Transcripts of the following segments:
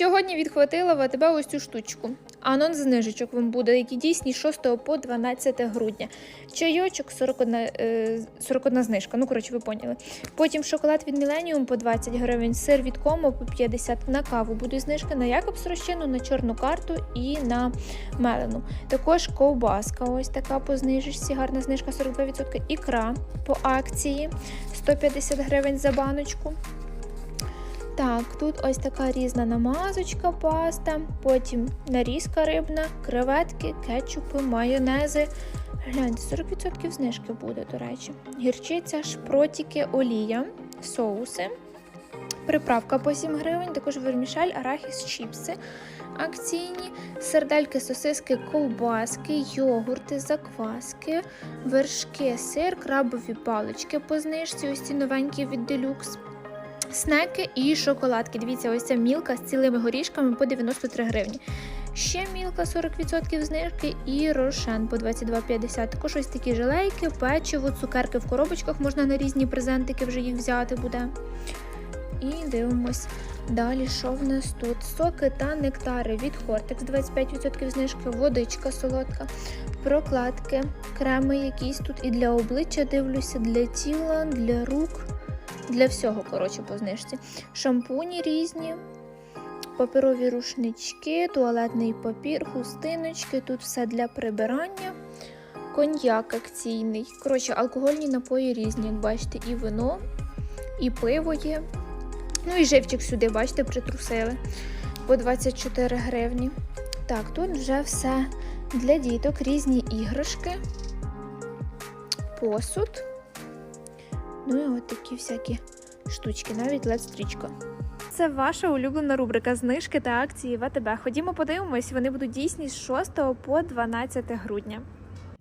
Сьогодні відхватила в АТБ ось цю штучку. Анонс знижечок вам буде, які дійсні з 6 по 12 грудня. Чайочок 41, е, 41 знижка, ну коротше, ви поняли. Потім шоколад від Millennium по 20 гривень, сир від Комо по 50 на каву буде знижка на Якобс розчину, на чорну карту і на мелену. Також ковбаска, ось така по знижечці, гарна знижка 42%. Ікра по акції 150 гривень за баночку. Так, тут ось така різна намазочка, паста, потім нарізка рибна, креветки, кетчупи, майонези. Гляньте, 40% знижки буде, до речі. Гірчиця, шпротики, олія, соуси. Приправка по 7 гривень, також вермішель, арахіс, чіпси акційні, сердельки, сосиски, ковбаски, йогурти, закваски, вершки, сир, крабові палички по знижці, ось ці новенькі від Deluxe. Снеки і шоколадки. Дивіться, ось ця мілка з цілими горішками по 93 гривні. Ще мілка 40% знижки і рошен по 22,50. Також ось такі желейки, печиво, цукерки в коробочках можна на різні презентики вже їх взяти буде. І дивимось далі, що в нас тут. Соки та нектари від Хортекс 25% знижки, водичка солодка, прокладки, креми якісь тут і для обличчя дивлюся, для тіла, для рук. Для всього, коротше, по знижці. Шампуні різні, паперові рушнички, туалетний папір, хустиночки. Тут все для прибирання. Коньяк акційний. Коротше, алкогольні напої різні, як бачите, і вино, і пиво є. Ну і живчик сюди, бачите, притрусили по 24 гривні. Так, тут вже все для діток, різні іграшки, посуд. Ну і от такі всякі штучки, навіть лед-стрічка. Це ваша улюблена рубрика знижки та акції в АТБ. Ходімо подивимось, вони будуть дійсні з 6 по 12 грудня.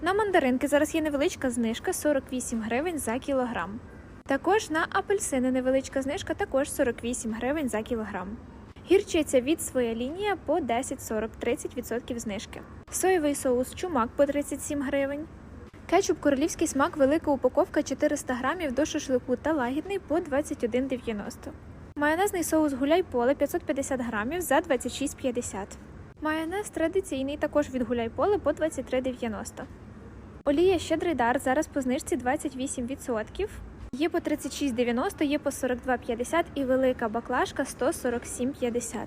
На мандаринки зараз є невеличка знижка 48 гривень за кілограм. Також на апельсини невеличка знижка, також 48 гривень за кілограм. Гірчиця від своя лінія по 10-40, 30% знижки. Соєвий соус чумак по 37 гривень. Кетчуп королівський смак, велика упаковка 400 грамів до шашлику та лагідний по 21,90. Майонезний соус гуляй поле 550 грамів за 26,50. Майонез традиційний також від гуляй поле по 23,90. Олія щедрий дар зараз по знижці 28%. Є по 36,90, є по 42,50 і велика баклажка 147,50.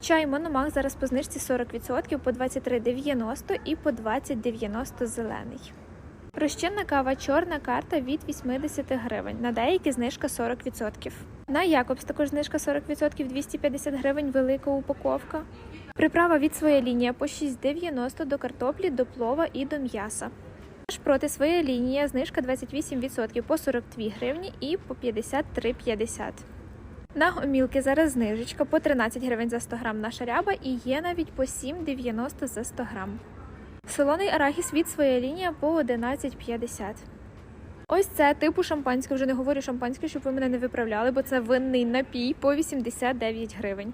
Чай Мономах зараз по знижці 40% по 23,90 і по 20,90 зелений. Розчинна кава чорна карта від 80 гривень. На деякі знижка 40%. На Якобс також знижка 40% 250 гривень велика упаковка. Приправа від своя лінія по 6,90 до картоплі, до плова і до м'яса. Проти своя лінія знижка 28% по 42 гривні і по 53,50. На гомілки зараз знижечка по 13 гривень за 100 грам наша ряба і є навіть по 7,90 за 100 грам. Солоний арахіс від своя лінія по 11,50. Ось це типу шампанське. Вже не говорю шампанське, щоб ви мене не виправляли, бо це винний напій по 89 гривень.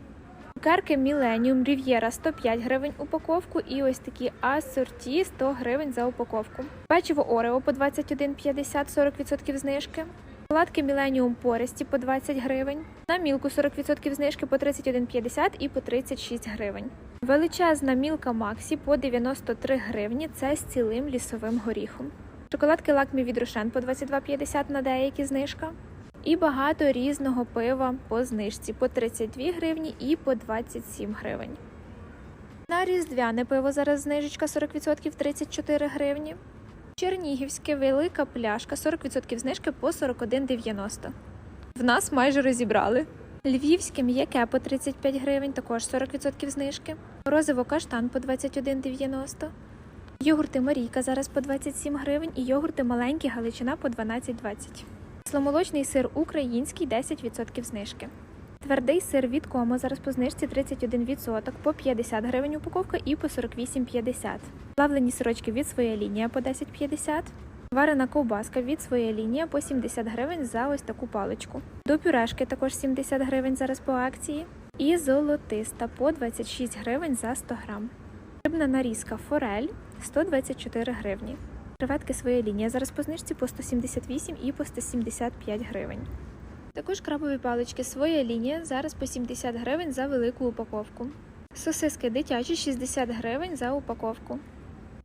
Цукерки Millennium Riviera 105 гривень упаковку і ось такі асорті 100 гривень за упаковку. Печиво Орео по 21,50 40% знижки. Шоколадки Millennium Пористі по 20 гривень. На мілку 40% знижки по 31,50 і по 36 гривень. Величезна мілка Максі по 93 гривні. Це з цілим лісовим горіхом. Шоколадки лакмі від Рошен по 22,50 на деякі знижка. І багато різного пива по знижці по 32 гривні і по 27 гривень. На різдвяне пиво зараз знижечка 40% 34 гривні. Чернігівське велика пляшка 40% знижки по 41,90. В нас майже розібрали. Львівське м'яке по 35 гривень, також 40% знижки. Розиво каштан по 21,90. Йогурти Марійка зараз по 27 гривень і йогурти маленькі Галичина по 12,20. Кисломолочний сир український 10% знижки. Твердий сир від Комо зараз по знижці 31% по 50 гривень упаковка і по 48,50. Плавлені сирочки від своя лінія по 10,50. Варена ковбаска від своя лінія по 70 гривень за ось таку паличку. До пюрешки також 70 гривень зараз по акції. І золотиста по 26 гривень за 100 грам. Рибна нарізка форель 124 гривні. Креветки своя лінія зараз по знижці по 178 і по 175 гривень. Також крабові палички своя лінія зараз по 70 гривень за велику упаковку. Сосиски дитячі 60 гривень за упаковку.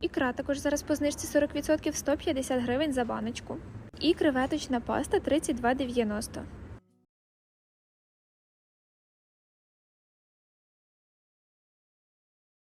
Ікра також зараз по знижці 40% 150 гривень за баночку. І креветочна паста 32,90.